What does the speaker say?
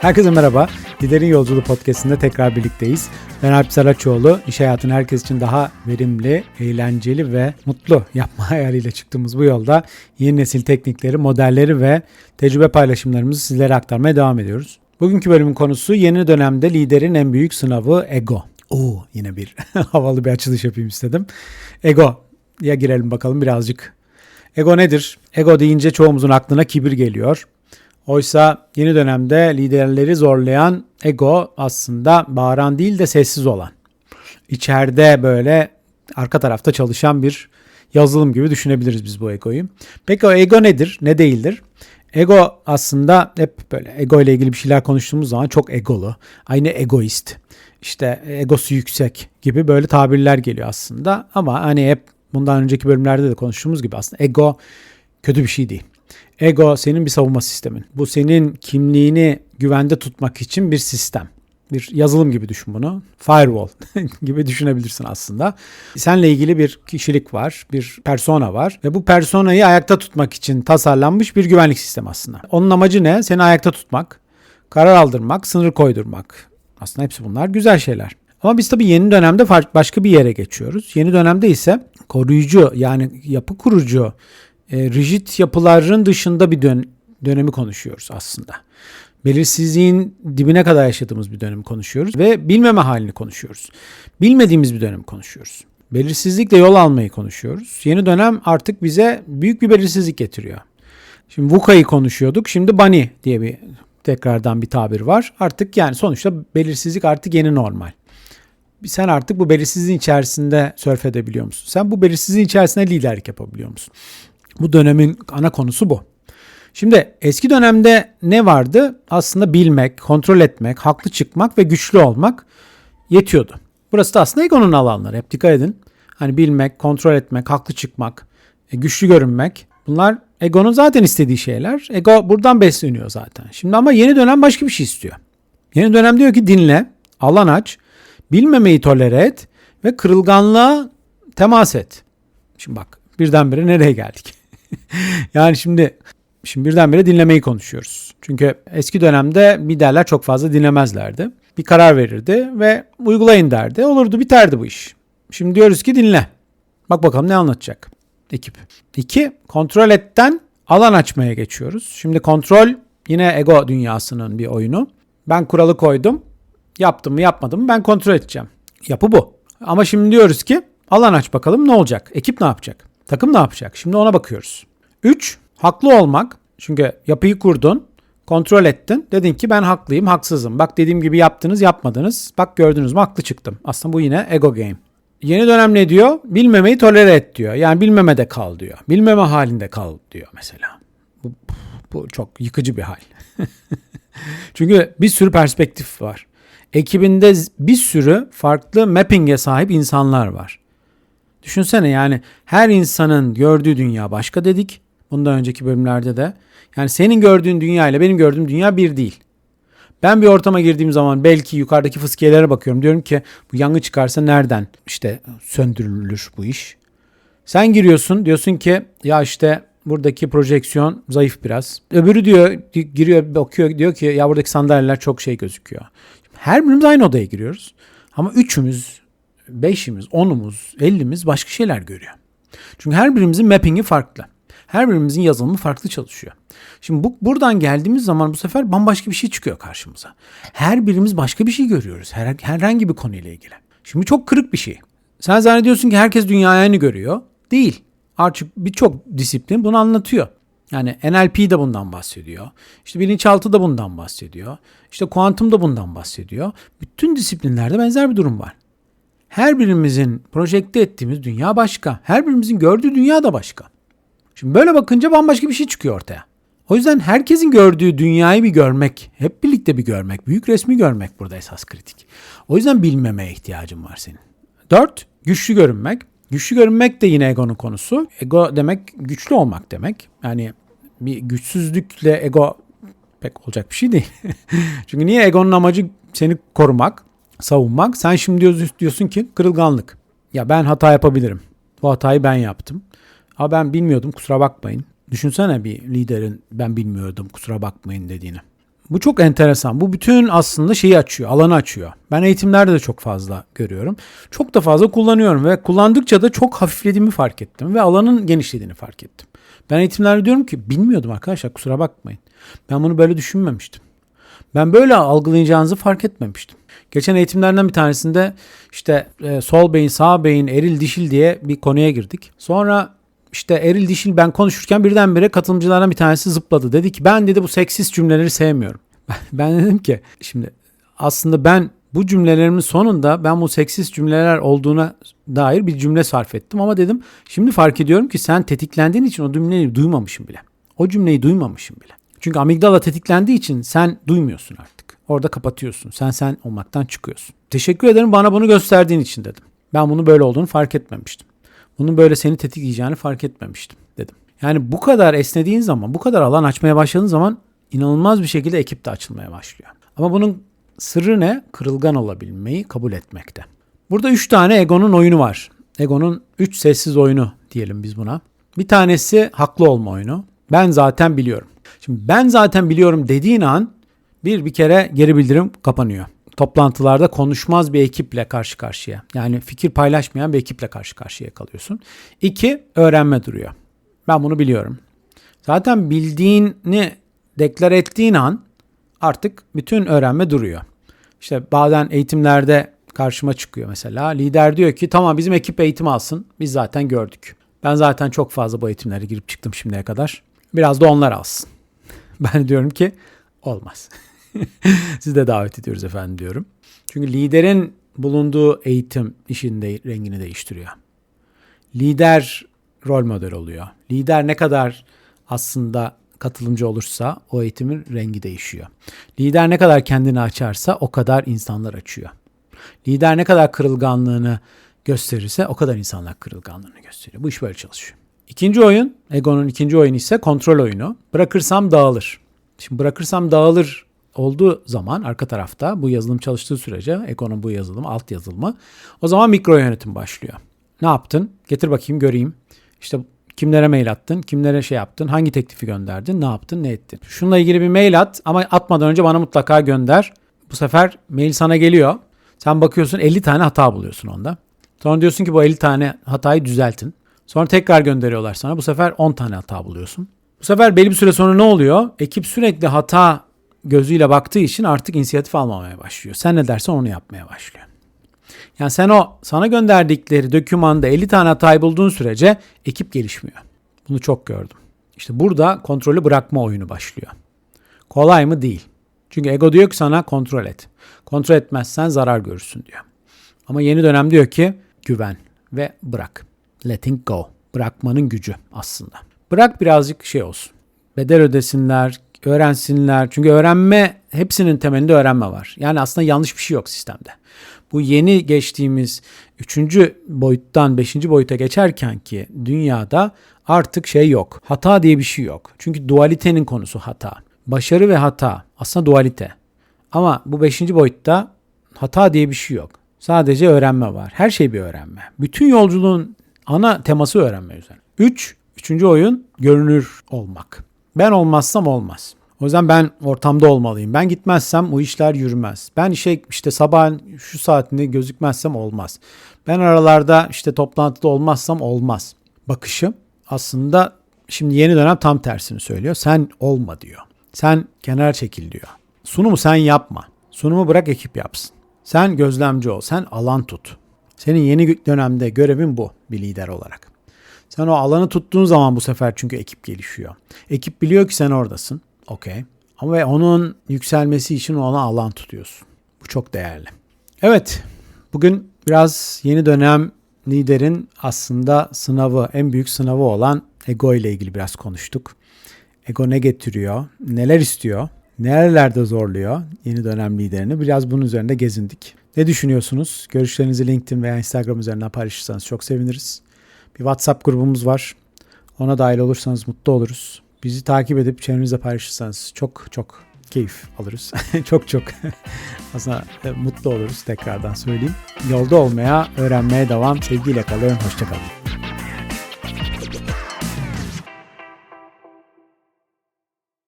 Herkese merhaba. Liderin Yolculuğu podcastinde tekrar birlikteyiz. Ben Alp Saraçoğlu. İş hayatını herkes için daha verimli, eğlenceli ve mutlu yapma hayaliyle çıktığımız bu yolda yeni nesil teknikleri, modelleri ve tecrübe paylaşımlarımızı sizlere aktarmaya devam ediyoruz. Bugünkü bölümün konusu yeni dönemde liderin en büyük sınavı ego. Oo yine bir havalı bir açılış yapayım istedim. Ego ya girelim bakalım birazcık. Ego nedir? Ego deyince çoğumuzun aklına kibir geliyor. Oysa yeni dönemde liderleri zorlayan ego aslında bağıran değil de sessiz olan. İçeride böyle arka tarafta çalışan bir yazılım gibi düşünebiliriz biz bu egoyu. Peki o ego nedir? Ne değildir? Ego aslında hep böyle ego ile ilgili bir şeyler konuştuğumuz zaman çok egolu. Aynı egoist. İşte egosu yüksek gibi böyle tabirler geliyor aslında. Ama hani hep bundan önceki bölümlerde de konuştuğumuz gibi aslında ego kötü bir şey değil. Ego senin bir savunma sistemin. Bu senin kimliğini güvende tutmak için bir sistem. Bir yazılım gibi düşün bunu. Firewall gibi düşünebilirsin aslında. Seninle ilgili bir kişilik var, bir persona var ve bu personayı ayakta tutmak için tasarlanmış bir güvenlik sistemi aslında. Onun amacı ne? Seni ayakta tutmak, karar aldırmak, sınır koydurmak. Aslında hepsi bunlar güzel şeyler. Ama biz tabii yeni dönemde başka bir yere geçiyoruz. Yeni dönemde ise koruyucu yani yapı kurucu e, rigid yapıların dışında bir dön dönemi konuşuyoruz aslında. Belirsizliğin dibine kadar yaşadığımız bir dönemi konuşuyoruz ve bilmeme halini konuşuyoruz. Bilmediğimiz bir dönem konuşuyoruz. Belirsizlikle yol almayı konuşuyoruz. Yeni dönem artık bize büyük bir belirsizlik getiriyor. Şimdi VUCA'yı konuşuyorduk. Şimdi BANI diye bir tekrardan bir tabir var. Artık yani sonuçta belirsizlik artık yeni normal. Sen artık bu belirsizliğin içerisinde sörf edebiliyor musun? Sen bu belirsizliğin içerisinde liderlik yapabiliyor musun? Bu dönemin ana konusu bu. Şimdi eski dönemde ne vardı? Aslında bilmek, kontrol etmek, haklı çıkmak ve güçlü olmak yetiyordu. Burası da aslında egonun alanları. Hep dikkat edin. Hani bilmek, kontrol etmek, haklı çıkmak, e, güçlü görünmek. Bunlar egonun zaten istediği şeyler. Ego buradan besleniyor zaten. Şimdi ama yeni dönem başka bir şey istiyor. Yeni dönem diyor ki dinle, alan aç, bilmemeyi tolere et ve kırılganlığa temas et. Şimdi bak birdenbire nereye geldik? yani şimdi şimdi birdenbire dinlemeyi konuşuyoruz. Çünkü eski dönemde liderler çok fazla dinlemezlerdi. Bir karar verirdi ve uygulayın derdi. Olurdu biterdi bu iş. Şimdi diyoruz ki dinle. Bak bakalım ne anlatacak ekip. İki, kontrol etten alan açmaya geçiyoruz. Şimdi kontrol yine ego dünyasının bir oyunu. Ben kuralı koydum. Yaptım mı yapmadım mı ben kontrol edeceğim. Yapı bu. Ama şimdi diyoruz ki alan aç bakalım ne olacak? Ekip ne yapacak? Takım ne yapacak? Şimdi ona bakıyoruz. 3. Haklı olmak. Çünkü yapıyı kurdun, kontrol ettin. Dedin ki ben haklıyım, haksızım. Bak dediğim gibi yaptınız, yapmadınız. Bak gördünüz mü haklı çıktım. Aslında bu yine ego game. Yeni dönem ne diyor? Bilmemeyi tolere et diyor. Yani bilmemede kal diyor. Bilmeme halinde kal diyor mesela. Bu, bu çok yıkıcı bir hal. Çünkü bir sürü perspektif var. Ekibinde bir sürü farklı mapping'e sahip insanlar var. Düşünsene yani her insanın gördüğü dünya başka dedik. Bundan önceki bölümlerde de. Yani senin gördüğün dünya ile benim gördüğüm dünya bir değil. Ben bir ortama girdiğim zaman belki yukarıdaki fıskiyelere bakıyorum. Diyorum ki bu yangın çıkarsa nereden işte söndürülür bu iş? Sen giriyorsun diyorsun ki ya işte buradaki projeksiyon zayıf biraz. Öbürü diyor giriyor bakıyor diyor ki ya buradaki sandalyeler çok şey gözüküyor. Her birimiz aynı odaya giriyoruz. Ama üçümüz, beşimiz, onumuz, ellimiz başka şeyler görüyor. Çünkü her birimizin mapping'i farklı. Her birimizin yazılımı farklı çalışıyor. Şimdi bu buradan geldiğimiz zaman bu sefer bambaşka bir şey çıkıyor karşımıza. Her birimiz başka bir şey görüyoruz. Her, herhangi bir konuyla ilgili. Şimdi çok kırık bir şey. Sen zannediyorsun ki herkes dünyayı aynı görüyor. Değil. Artık birçok disiplin bunu anlatıyor. Yani NLP de bundan bahsediyor. İşte bilinçaltı da bundan bahsediyor. İşte kuantum da bundan bahsediyor. Bütün disiplinlerde benzer bir durum var. Her birimizin projekte ettiğimiz dünya başka. Her birimizin gördüğü dünya da başka. Şimdi böyle bakınca bambaşka bir şey çıkıyor ortaya. O yüzden herkesin gördüğü dünyayı bir görmek, hep birlikte bir görmek, büyük resmi görmek burada esas kritik. O yüzden bilmemeye ihtiyacın var senin. Dört, güçlü görünmek. Güçlü görünmek de yine egonun konusu. Ego demek güçlü olmak demek. Yani bir güçsüzlükle ego pek olacak bir şey değil. Çünkü niye egonun amacı seni korumak, savunmak. Sen şimdi diyorsun ki kırılganlık. Ya ben hata yapabilirim. Bu hatayı ben yaptım. Ama ben bilmiyordum kusura bakmayın. Düşünsene bir liderin ben bilmiyordum kusura bakmayın dediğini. Bu çok enteresan. Bu bütün aslında şeyi açıyor, alanı açıyor. Ben eğitimlerde de çok fazla görüyorum. Çok da fazla kullanıyorum ve kullandıkça da çok hafiflediğimi fark ettim ve alanın genişlediğini fark ettim. Ben eğitimlerde diyorum ki bilmiyordum arkadaşlar kusura bakmayın. Ben bunu böyle düşünmemiştim. Ben böyle algılayacağınızı fark etmemiştim. Geçen eğitimlerden bir tanesinde işte e, sol beyin, sağ beyin, eril, dişil diye bir konuya girdik. Sonra işte eril dişil ben konuşurken birdenbire katılımcılardan bir tanesi zıpladı. Dedi ki ben dedi bu seksist cümleleri sevmiyorum. Ben dedim ki şimdi aslında ben bu cümlelerimin sonunda ben bu seksist cümleler olduğuna dair bir cümle sarf ettim ama dedim şimdi fark ediyorum ki sen tetiklendiğin için o cümleyi duymamışım bile. O cümleyi duymamışım bile. Çünkü amigdala tetiklendiği için sen duymuyorsun artık. Orada kapatıyorsun. Sen sen olmaktan çıkıyorsun. Teşekkür ederim bana bunu gösterdiğin için dedim. Ben bunu böyle olduğunu fark etmemiştim. Bunun böyle seni tetikleyeceğini fark etmemiştim dedim. Yani bu kadar esnediğin zaman, bu kadar alan açmaya başladığın zaman inanılmaz bir şekilde ekip de açılmaya başlıyor. Ama bunun sırrı ne? Kırılgan olabilmeyi kabul etmekte. Burada üç tane egonun oyunu var. Egonun üç sessiz oyunu diyelim biz buna. Bir tanesi haklı olma oyunu. Ben zaten biliyorum. Şimdi ben zaten biliyorum dediğin an bir bir kere geri bildirim kapanıyor. Toplantılarda konuşmaz bir ekiple karşı karşıya. Yani fikir paylaşmayan bir ekiple karşı karşıya kalıyorsun. İki, öğrenme duruyor. Ben bunu biliyorum. Zaten bildiğini deklar ettiğin an artık bütün öğrenme duruyor. İşte bazen eğitimlerde karşıma çıkıyor mesela. Lider diyor ki tamam bizim ekip eğitim alsın. Biz zaten gördük. Ben zaten çok fazla bu eğitimlere girip çıktım şimdiye kadar. Biraz da onlar alsın. Ben diyorum ki olmaz. Siz de davet ediyoruz efendim diyorum. Çünkü liderin bulunduğu eğitim işin de rengini değiştiriyor. Lider rol model oluyor. Lider ne kadar aslında katılımcı olursa o eğitimin rengi değişiyor. Lider ne kadar kendini açarsa o kadar insanlar açıyor. Lider ne kadar kırılganlığını gösterirse o kadar insanlar kırılganlığını gösteriyor. Bu iş böyle çalışıyor. İkinci oyun, Ego'nun ikinci oyunu ise kontrol oyunu. Bırakırsam dağılır. Şimdi bırakırsam dağılır olduğu zaman arka tarafta bu yazılım çalıştığı sürece Ego'nun bu yazılımı, alt yazılımı o zaman mikro yönetim başlıyor. Ne yaptın? Getir bakayım göreyim. İşte kimlere mail attın, kimlere şey yaptın, hangi teklifi gönderdin, ne yaptın, ne ettin. Şununla ilgili bir mail at ama atmadan önce bana mutlaka gönder. Bu sefer mail sana geliyor. Sen bakıyorsun 50 tane hata buluyorsun onda. Sonra diyorsun ki bu 50 tane hatayı düzeltin. Sonra tekrar gönderiyorlar sana. Bu sefer 10 tane hata buluyorsun. Bu sefer belli bir süre sonra ne oluyor? Ekip sürekli hata gözüyle baktığı için artık inisiyatif almamaya başlıyor. Sen ne dersen onu yapmaya başlıyor. Yani sen o sana gönderdikleri dokümanda 50 tane hatayı bulduğun sürece ekip gelişmiyor. Bunu çok gördüm. İşte burada kontrolü bırakma oyunu başlıyor. Kolay mı? Değil. Çünkü ego diyor ki sana kontrol et. Kontrol etmezsen zarar görürsün diyor. Ama yeni dönem diyor ki güven ve bırak. Letting go. Bırakmanın gücü aslında. Bırak birazcık şey olsun. Bedel ödesinler, öğrensinler. Çünkü öğrenme hepsinin temelinde öğrenme var. Yani aslında yanlış bir şey yok sistemde. Bu yeni geçtiğimiz üçüncü boyuttan beşinci boyuta geçerken ki dünyada artık şey yok. Hata diye bir şey yok. Çünkü dualitenin konusu hata. Başarı ve hata aslında dualite. Ama bu beşinci boyutta hata diye bir şey yok. Sadece öğrenme var. Her şey bir öğrenme. Bütün yolculuğun ana teması öğrenme üzerine. Üç, üçüncü oyun görünür olmak. Ben olmazsam olmaz. O yüzden ben ortamda olmalıyım. Ben gitmezsem o işler yürümez. Ben işe işte sabah şu saatinde gözükmezsem olmaz. Ben aralarda işte toplantıda olmazsam olmaz. Bakışı aslında şimdi yeni dönem tam tersini söylüyor. Sen olma diyor. Sen kenar çekil diyor. Sunumu sen yapma. Sunumu bırak ekip yapsın. Sen gözlemci ol. Sen alan tut. Senin yeni dönemde görevin bu bir lider olarak. Sen o alanı tuttuğun zaman bu sefer çünkü ekip gelişiyor. Ekip biliyor ki sen oradasın. Okey. Ama ve onun yükselmesi için ona alan tutuyorsun. Bu çok değerli. Evet. Bugün biraz yeni dönem liderin aslında sınavı, en büyük sınavı olan ego ile ilgili biraz konuştuk. Ego ne getiriyor? Neler istiyor? Nerelerde zorluyor yeni dönem liderini? Biraz bunun üzerinde gezindik. Ne düşünüyorsunuz? Görüşlerinizi LinkedIn veya Instagram üzerinden paylaşırsanız çok seviniriz. Bir WhatsApp grubumuz var. Ona dahil olursanız mutlu oluruz. Bizi takip edip çevrenizde paylaşırsanız çok çok keyif alırız. çok çok aslında mutlu oluruz tekrardan söyleyeyim. Yolda olmaya, öğrenmeye devam. Sevgiyle kalın. Hoşçakalın.